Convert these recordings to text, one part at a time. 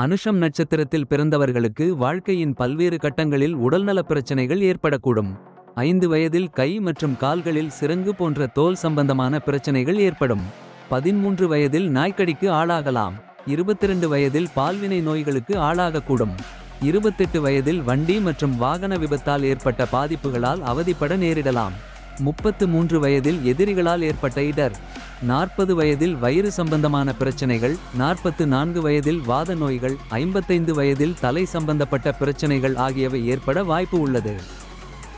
அனுஷம் நட்சத்திரத்தில் பிறந்தவர்களுக்கு வாழ்க்கையின் பல்வேறு கட்டங்களில் உடல்நலப் பிரச்சனைகள் ஏற்படக்கூடும். ஐந்து வயதில் கை மற்றும் கால்களில் சிறங்கு போன்ற தோல் சம்பந்தமான பிரச்சனைகள் ஏற்படும். பதின்மூன்று வயதில் நாய்க்கடிக்கு ஆளாகலாம். 22 வயதில் பால்வினை நோய்களுக்கு ஆளாகக்கூடும். 28 வயதில் வண்டி மற்றும் வாகன விபத்தால் ஏற்பட்ட பாதிப்புகளால் அவதிப்பட நேரிடலாம். 33 வயதில் எதிரிகளால் ஏற்பட்ட இடர். 40 வயதில் வயிறு சம்பந்தமான பிரச்சனைகள். 44 வயதில் வாத நோய்கள் 55 வயதில் தலை சம்பந்தப்பட்ட பிரச்சனைகள் ஆகியவை ஏற்பட வாய்ப்பு உள்ளது.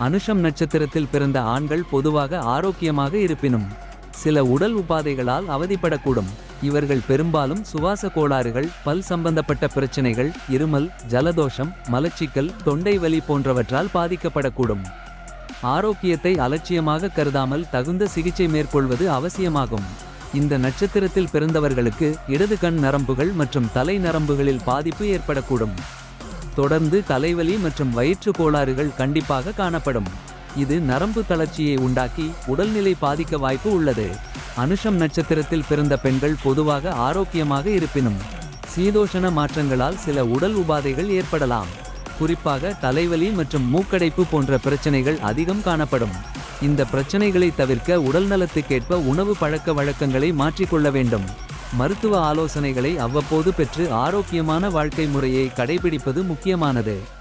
அனுஷம் நட்சத்திரத்தில் பிறந்த ஆண்கள் பொதுவாக ஆரோக்கியமாக இருப்பினும். சில உடல் உபாதைகளால் அவதிப்படக்கூடும். இவர்கள் பெரும்பாலும் சுவாச கோளாறுகள் பல் சம்பந்தப்பட்ட பிரச்சனைகள். இருமல் ஜலதோஷம் மலச்சிக்கல் தொண்டை வலி போன்றவற்றால் பாதிக்கப்படக்கூடும். ஆரோக்கியத்தை அலட்சியமாக கருதாமல் தகுந்த சிகிச்சை மேற்கொள்வது அவசியமாகும். இந்த நட்சத்திரத்தில் பிறந்தவர்களுக்கு இடது கண் நரம்புகள் மற்றும் தலை நரம்புகளில் பாதிப்பு ஏற்படக்கூடும். தொடர்ந்து தலைவலி மற்றும் வயிற்று கோளாறுகள் கண்டிப்பாக காணப்படும். இது நரம்பு தளர்ச்சியை உண்டாக்கி உடல்நிலை பாதிக்க வாய்ப்பு உள்ளது. அனுஷம் நட்சத்திரத்தில் பிறந்த பெண்கள் பொதுவாக ஆரோக்கியமாக இருப்பினும். சீதோஷண மாற்றங்களால் சில உடல் உபாதைகள் ஏற்படலாம். குறிப்பாக தலைவலி மற்றும் மூக்கடைப்பு போன்ற பிரச்சனைகள் அதிகம் காணப்படும். இந்த பிரச்சனைகளை தவிர்க்க உடல் நலத்துக்கேற்ப உணவு பழக்க வழக்கங்களை மாற்றிக்கொள்ள வேண்டும். மருத்துவ ஆலோசனைகளை அவ்வப்போது பெற்று ஆரோக்கியமான வாழ்க்கை முறையை கடைபிடிப்பது முக்கியமானது.